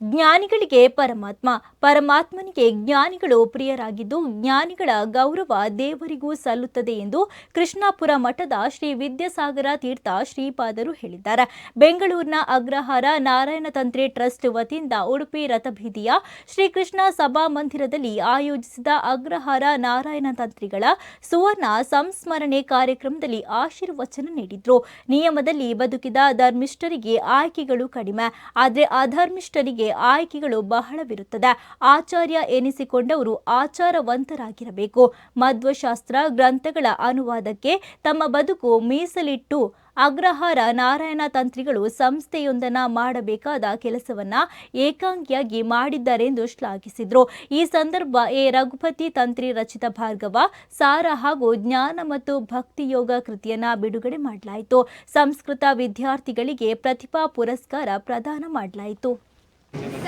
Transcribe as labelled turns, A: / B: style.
A: ಜ್ಞಾನಿಗಳಿಗೆ ಪರಮಾತ್ಮ, ಪರಮಾತ್ಮನಿಗೆ ಜ್ಞಾನಿಗಳು ಪ್ರಿಯರಾಗಿದ್ದು ಜ್ಞಾನಿಗಳ ಗೌರವ ದೇವರಿಗೂ ಸಲ್ಲುತ್ತದೆ ಎಂದು ಕೃಷ್ಣಾಪುರ ಮಠದ ಶ್ರೀ ವಿದ್ಯಾಸಾಗರ ತೀರ್ಥ ಶ್ರೀಪಾದರು ಹೇಳಿದ್ದಾರೆ. ಬೆಂಗಳೂರಿನ ಅಗ್ರಹಾರ ನಾರಾಯಣ ತಂತ್ರಿ ಟ್ರಸ್ಟ್ ವತಿಯಿಂದ ಉಡುಪಿ ರಥಬೀದಿಯ ಶ್ರೀಕೃಷ್ಣ ಸಭಾ ಮಂದಿರದಲ್ಲಿ ಆಯೋಜಿಸಿದ ಅಗ್ರಹಾರ ನಾರಾಯಣ ತಂತ್ರಿಗಳ ಸುವರ್ಣ ಸಂಸ್ಮರಣೆ ಕಾರ್ಯಕ್ರಮದಲ್ಲಿ ಆಶೀರ್ವಚನ ನೀಡಿದ್ರು. ನಿಯಮದಲ್ಲಿ ಬದುಕಿದ ಧರ್ಮಿಷ್ಠರಿಗೆ ಆಯ್ಕೆಗಳು ಕಡಿಮೆ, ಆದರೆ ಅಧರ್ಮಿಷ್ಠರಿಗೆ ಆಯ್ಕೆಗಳು ಬಹಳವಿರುತ್ತದೆ. ಆಚಾರ್ಯ ಎನಿಸಿಕೊಂಡವರು ಆಚಾರವಂತರಾಗಿರಬೇಕು. ಮಧ್ವಶಾಸ್ತ್ರ ಗ್ರಂಥಗಳ ಅನುವಾದಕ್ಕೆ ತಮ್ಮ ಬದುಕು ಮೀಸಲಿಟ್ಟು ಅಗ್ರಹಾರ ನಾರಾಯಣ ತಂತ್ರಿಗಳು ಸಂಸ್ಥೆಯೊಂದನ್ನ ಮಾಡಬೇಕಾದ ಕೆಲಸವನ್ನ ಏಕಾಂಗಿಯಾಗಿ ಮಾಡಿದ್ದಾರೆಂದು ಶ್ಲಾಘಿಸಿದ್ರು. ಈ ಸಂದರ್ಭ ಎ. ರಘುಪತಿ ತಂತ್ರಿ ರಚಿತ ಭಾರ್ಗವ ಸಾರ ಹಾಗೂ ಜ್ಞಾನ ಮತ್ತು ಭಕ್ತಿ ಯೋಗ ಕೃತಿಯನ್ನ ಬಿಡುಗಡೆ ಮಾಡಲಾಯಿತು. ಸಂಸ್ಕೃತ ವಿದ್ಯಾರ್ಥಿಗಳಿಗೆ ಪ್ರತಿಭಾ ಪುರಸ್ಕಾರ ಪ್ರದಾನ ಮಾಡಲಾಯಿತು.